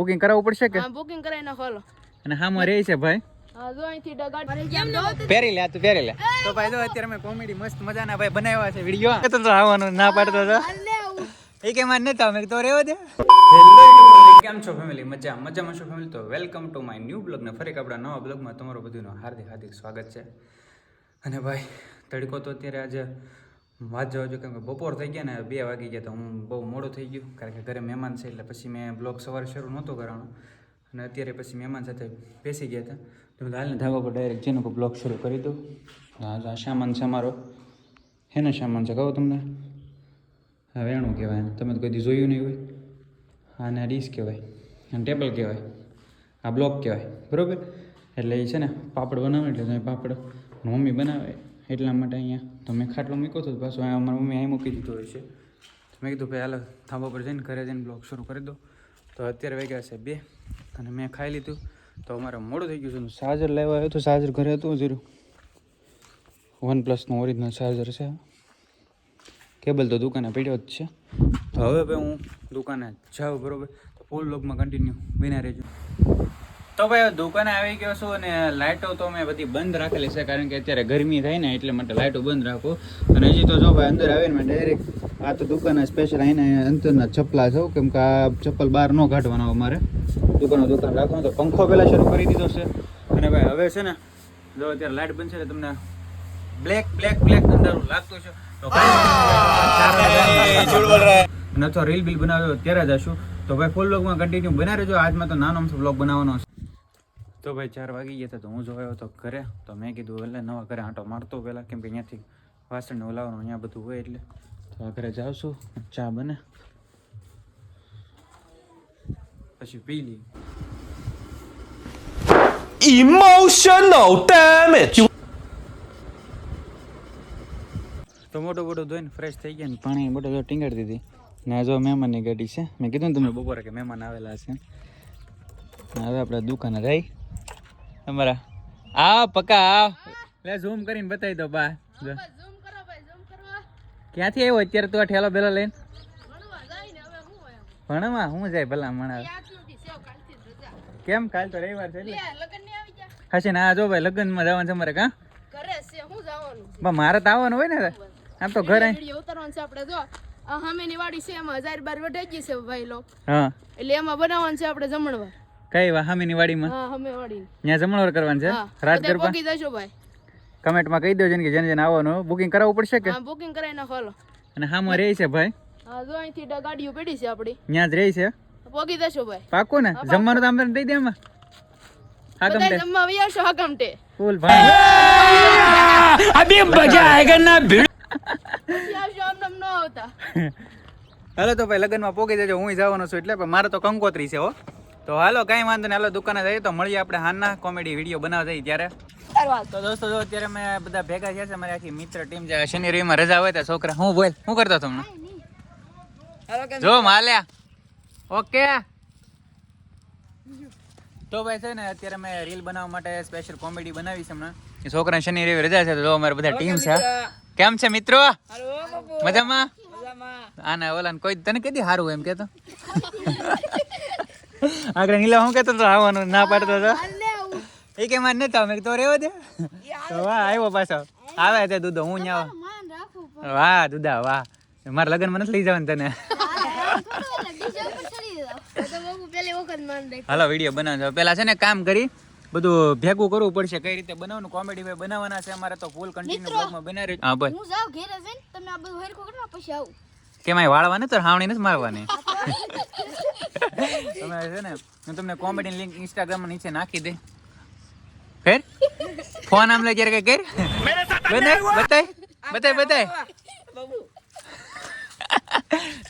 Booking કરાવવું પડશે કે? હા બુકિંગ કરાવી નાખો હાલો. અને હામાં રહે છે ભાઈ. અહીંથી કેમ નો પહેરી લે તું પહેરી લે. તો ભાઈ જો અત્યારે મેં કોમેડી મસ્ત મજાના ભાઈ બનાવ્યા છે વીડિયો તો તો આવવાનું ના પાડતો તો. એ કે માર નતા મેં તો રેવા દે. કેમ છો ફેમિલી મજા મજામાં છો ફેમિલી તો welcome to my new blog ને ફરી આપણા નવા બ્લોગમાં તમારું બધુંનું હાર્દિક હાર્દિક સ્વાગત છે. અને ભાઈ તડકો તો અત્યારે આજે વાત જવા જો કેમ કે બપોર થઈ ગયા ને બે વાગી ગયા તો હું બહુ મોડું થઈ ગયું કારણ કે ઘરે મહેમાન છે એટલે પછી મેં બ્લોગ સવારે શરૂ નહોતો કરવાનો. અને અત્યારે પછી મહેમાન સાથે બેસી ગયા હતા. તો બધા હાલને ધાબા પર ડાયરેક્ટ જેનો બ્લોગ શરૂ કરી દઉં. હા સામાન છે મારો હેનો સામાન છે કહો તમને? હા વેણું કહેવાય તમે તો કદી જોયું નહીં હોય. આને ડીશ કહેવાય, અને ટેબલ કહેવાય. આ બ્લોક કહેવાય, બરાબર? એટલે એ છે ને, પાપડ બનાવે એટલે પાપડ. મમ્મી બનાવે. એટલા માટે અહીંયા. તો મેં ખાટલો મૂક્યો હતો પાછું અહીંયા અમારા મમ્મી અહીં મૂકી દીધો હોય છે. મેં કીધું, ભાઈ, હાલ, થાંભા પર જઈને ઘરે જઈને બ્લોગ શરૂ કરી દો. તો અત્યારે વાગ્યા છે બે અને મેં ખાઈ લીધું. તો અમારે મોડું થઈ ગયું છે. ચાર્જર લેવા આવ્યો તો ચાર્જર ઘરે હતું જીરું વન પ્લસનું ઓરિજિનલ ચાર્જર છે. કેબલ તો દુકાને પડ્યો જ છે. તો હવે ભાઈ હું દુકાને જાઉં બરોબર. તો ફૂલ લોગમાં કન્ટિન્યુ બિના રહેજો. તો ભાઈ દુકાને આવી ગયો છું અને લાઇટો તો મેં બધી બંધ રાખેલી છે કારણ કે અત્યારે ગરમી થાય ને એટલે માટે લાઇટો બંધ રાખો. અને હજી તો જો ભાઈ અંદર આવીને મેં ડાયરેક્ટ આ તો દુકાન સ્પેશિયલ આવીને અંદરના ચપ્પલા છો કેમ કે આ ચપ્પલ બહાર ન કાઢવાના અમારે. દુકાનો દુકાન રાખવાનું તો પંખો પહેલાં શરૂ કરી દીધો છે. અને ભાઈ હવે છે ને જો અત્યારે લાઇટ બંધ છે ને તમને બ્લેક બ્લેક બ્લેક અંધારું લાગતું છે. તો અથવા રીલ બિલ બનાવ્યો ત્યારે જ હશું તો ભાઈ ફૂલ બ્લોગમાં કન્ટિન્યુ બના રહેજો. આજમાં તો નાનો બ્લોગ બનાવવાનો છે. તો ભાઈ ચાર વાગી ગયા હતા તો હું જો આવ્યો તો ઘરે. તો મેં કીધું એટલે નવા ઘરે આંટો મારતો પહેલાં કેમ કે અહીંયાથી વાસણને ઓલાવવાનું અહીંયા બધું હોય એટલે. તો આ ઘરે જાઉં ચા બને. પછી પી લઈએ. ઇમોશનલ ડેમેજ તો મોટો મોટો ધોઈને ફ્રેશ થઈ ગયા ને પાણી મોટો તો ટીંગાડી દીધી. ને જો મહેમાનની ગાડી છે. મેં કીધું ને તમને બપોરે કે મહેમાન આવેલા છે. હવે આપણે દુકાને જઈ તમારા આ પકા આવ. લે ઝૂમ કરીને બતાવી દો બા. જો. ઝૂમ કરો ભાઈ ઝૂમ કરવા. ક્યાંથી આવ્યો? અત્યારે તું આ ઠેલો બેલો લઈને. ભણવા જાય ને હવે હું એમ? ભણવા? હું જાય ભલા મણા યાદ નથી સેવ કાલથી જ રજા. કેમ? કાલ તો રવિવાર છે એટલે. લે લગનની આવી જા. હશે ને આ જો ભાઈ લગ્નમાં જવાનું છે અમારે કાં? ઘરે છે હું જવાનું છે. બા મારે તો આવવાનું હોય ને આમ તો ઘરે. ઉતરવાનું છે આપણે જો. આ સામેની વાડી છે એમાં હજાર બાર વઢાઈ ગઈ છે ભાઈ લો હા. એટલે એમાં બનાવવાનું છે આપણે જમણવા કઈ વાહામીની વાડીમાં? હા હમે વાડી ત્યાં જમણવાર કરવાનું છે? રાત ગરબા? પોકી જશો ભાઈ. કમેન્ટમાં કહી દેજો ને કે જેને જેને આવવાનું બુકિંગ કરાવવું પડશે કે? હા બુકિંગ કરાવી નાખો અને હામાં રહે છે ભાઈ? હા જો અહીંથી ગાડીઓ પેડી છે આપડી. ત્યાં જ રહે છે? પોકી જશો ભાઈ. પાકો ને? જમવાનું તો આમ દઈ દે એમાં. હાકમ ટે જમવા આવી આવશો હાકમ ફૂલ ભાઈ. અભી મજા આયેગા ના ભીડ. આવશો આમ ન આવતા. હાલો તો ભાઈ લગ્નમાં પોકી દેજો હું જવાનો છું એટલે. મારે તો કંકોત્રી છે હો. તો હાલો કાંઈ વાંધો નહીં. હાલો દુકાને જઈએ તો મળીએ આપણે હાલના કોમેડી વીડિયો બનાવતા જઈએ ત્યારે. તો દોસ્તો જો અત્યારે મેં બધા ભેગા થયા છે મારી આખી મિત્ર ટીમ છે શનિ રવિમાં રજા હોય તો છોકરા હું બોલ શું કરતો તમને જો માલ્યા. ઓકે? તો ભાઈ છે ને અત્યારે મેં રીલ બનાવવા માટે સ્પેશિયલ કોમેડી બનાવી છે હમણાં. છોકરા શનિ રવિ રજા છે તો જો અમારે બધા ટીમ છે કેમ છે મિત્રો? મજામાં? આના ઓલા કોઈ તને કીધી સારું એમ કેતો? આગળ નીલા હું કેતો તો આવવાનું ના પાડતો તો એ કે મારે નતા મેં તો રેવો દે. તો વાહ આવ્યો પાછો. આવે તે દૂધો હું ન્યા વાહ દૂધા વાહ. મારા લગ્નમાં નથી લઈ જવાનું તને. માન હાલો વીડિયો બનાવજો. પેલા છે ને કામ કરી બધું ભેગું કરવું પડશે કઈ રીતે બનાવવાનું. કોમેડી ભાઈ બનાવવાના છે અમારે તો ફૂલ કન્ટિન્યુ બ્લોગમાં બનાવી હા ભાઈ હું જાવ ઘેર જઈને તમે આ બધું હરખું કરો પછી આવું. કેમ વાળવાને તો હાવણી નથી મારવાની? તમે છે ને હું તમને કોમેડી લિંક ઇન્સ્ટાગ્રામ નીચે નાખી દે ફેર? ફોન આમ લે ક્યારે કે કર? બતાય બતાય બતાય બતાય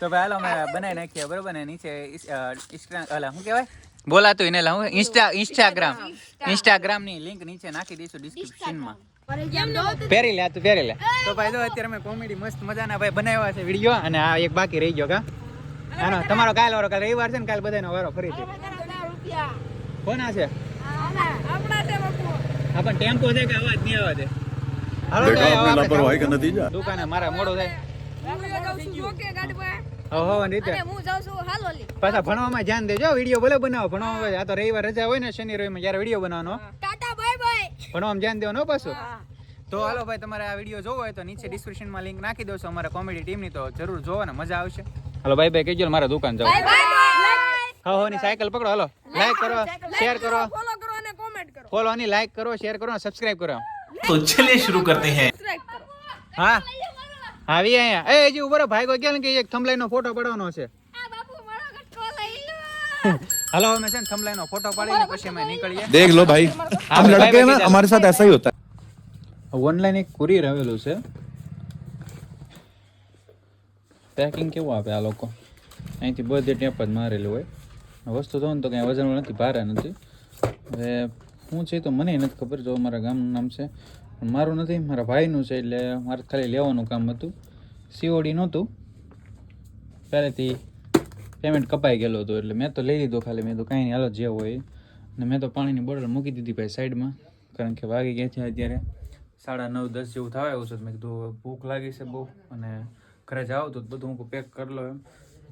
તો ભાઈ હાલો અમે બનાવી નાખીએ બરોબર ને? નીચે ઇન્સ્ટા શું કહેવાય? બોલાતું એને લાવું ઇન્સ્ટા ઇન્સ્ટાગ્રામ ઇન્સ્ટાગ્રામની લિંક નીચે નાખી દઈશું ડિસ્ક્રિપ્શનમાં પહેરી લે આ તું પહેરી લે. તો ભાઈ જો અત્યારે મેં કોમેડી મસ્ત મજાના ભાઈ બનાવ્યા છે વીડિયો અને આ એક બાકી રહી ગયો કા? ના ના તમારો કાલ વારો કાલ રવિવાર છે ને કાલ બધાનો વારો ફરી છે. કોના છે? હા પણ ટેમ્પો છે કે અવાજ નહીં અવાજ છે? હાલો તો આપણે લાપરવાહી કે નથી જા. દુકાને મારા મોડો થાય. ઓહો ભણવામાં ધ્યાન દેજો વિડિયો ભલે બનાવો ભણવામાં આ તો રવિવાર રજા હોય ને શનિ રવિમાં જ્યારે વિડિયો બનાવવાનો. Tata bye bye. ભણવામાં ધ્યાન દેવાનો પાછું. તો હાલો ભાઈ તમારે આ વીડિયો જોવો હોય તો નીચે ડિસ્ક્રિપ્શનમાં લિંક નાખી દઉં છું અમારા કોમેડી ટીમની તો જરૂર જોવો ને મજા આવશે. હાલો ભાઈ ભાઈ કહેજો ને મારા દુકાન જાવ હો હો ની સાયકલ પકડો હાલો લાઈક કરો શેર કરો ફોલો કરો અને કોમેન્ટ કરો ફોલો ની લાઈક કરો શેર કરો અને સબસ્ક્રાઇબ કરો तो चलिए शुरू करते हैं સબસ્ક્રાઇબ કરો હા આવી અહીંયા એ હજી ઉભો રહો ભાઈ કોઈ કે એક થંબલાઈન નો ફોટો પાડવાનો છે આ બાપુ મારો ગટકો લઈ લો હાલો અમે છે ને થંબલાઈન નો ફોટો પાડીને પછી અમે નીકળીએ देख लो भाई हम लड़के हैं ना हमारे साथ ऐसा ही होता है ઓનલાઈન એક કુરિયર આવેલું છે પેકિંગ કેવું આપે આ લોકો? અહીંથી બધે ટેપ જ મારેલું હોય. વસ્તુ ને તો કાંઈ વજન નથી, ભારે નથી. હવે હું છે તો મને નથી ખબર જો મારા ગામનું નામ છે. મારું નથી, મારા ભાઈનું છે એટલે મારે ખાલી લેવાનું કામ હતું. સીઓડી નહોતું. પહેલેથી પેમેન્ટ કપાઈ ગયેલું હતું એટલે મેં તો લઈ લીધો ખાલી. મેં તો કાંઈ નહીં, હાલો જે હોય. અને મેં તો પાણીની બોટલ મૂકી દીધી ભાઈ સાઈડમાં. કારણ કે વાગી ગયા છે અત્યારે સાડા નવ, દસ જેવું થવા આવ્યું છે. મેં કીધું ભૂખ લાગી છે બહુ. અને ઘરે જાઓ તો બધું હું પેક કરી લો એમ.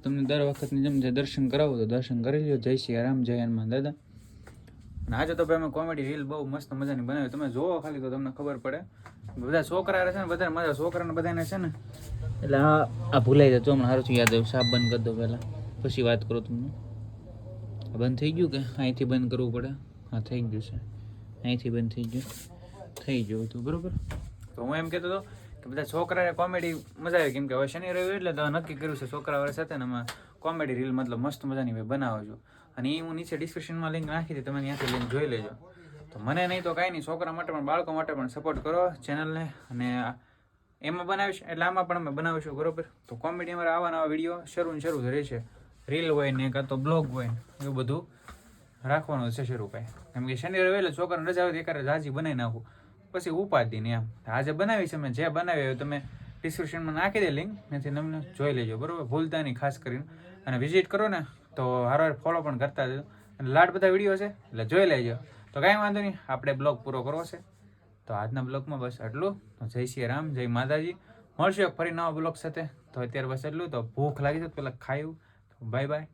તમને દર વખતની જેમ જે દર્શન કરાવો તો દર્શન કરી લો જય શ્રી રામ, જય હનુમાન દાદા. અને આજે તો ભાઈ અમે કોમેડી રીલ બહુ મસ્ત મજાની બનાવી. તમે જોવો ખાલી તો તમને ખબર પડે. બધા છોકરા છે ને, બધા મજા છોકરાને બધાને છે ને. એટલે આ આ ભૂલાઈ જતો હમણાં. સારું યાદ આવ્યું. સાફ બંધ કરી દો પહેલાં. પછી વાત કરું તમને. બંધ થઈ ગયું કે? અહીંથી બંધ કરવું પડે? હા, થઈ ગયું છે. અહીંથી બંધ થઈ ગયું. થઈ ગયું હતું. બરોબર? તો હું એમ કહેતો હતો કે બધા છોકરાને કોમેડી મજા આવે કેમ કે હવે શનિ રવિ એટલે તો નક્કી કર્યું છે છોકરા વાળા સાથે અમે કોમેડી રીલ મતલબ મસ્ત મજાની ભાઈ બનાવો છો. અને એ હું નીચે ડિસ્ક્રિપ્શનમાં લિંક નાખી દે તમે ત્યાંથી લિંક જોઈ લેજો. તો મને નહીં તો કાંઈ નહીં, છોકરા માટે પણ, બાળકો માટે પણ સપોર્ટ કરો ચેનલને અને એમાં બનાવીશ, એટલે આમાં પણ અમે બનાવીશું, બરોબર? તો કોમેડી અમારા આવા નવા વીડિયો શરૂ ને શરૂ રહેશે રીલ હોય ને કાં તો બ્લોગ હોય ને, એવું બધું રાખવાનું છે શરૂ કાંઈ. કેમ કે શનિ રવિ એટલે છોકરાને રજા હોય એકારે જાજી બનાવી નાખું. પછી ઉપાધિ ને એમ. આજે બનાવી છે મેં જે બનાવી હોય તમે ડિસ્ક્રિપ્શનમાં નાખી દે લિંક ત્યાંથી તમને જોઈ લેજો, બરોબર? ભૂલતા નહીં ખાસ કરીને. અને વિઝિટ કરો ને, તો હારો ફોલો પણ કરતા જજો અને લાડ બધા વીડિયો છે, એટલે જોઈ લેજો. તો કાંઈ વાંધો નહીં, આપણે બ્લોગ પૂરો કરવો છે. તો આજના બ્લોગમાં બસ એટલું જય શ્રી રામ, જય માતાજી. મળશું ફરી નવા બ્લોગ સાથે. તો અત્યારે બસ એટલું તો ભૂખ લાગી છે પહેલાં ખાયું બાય બાય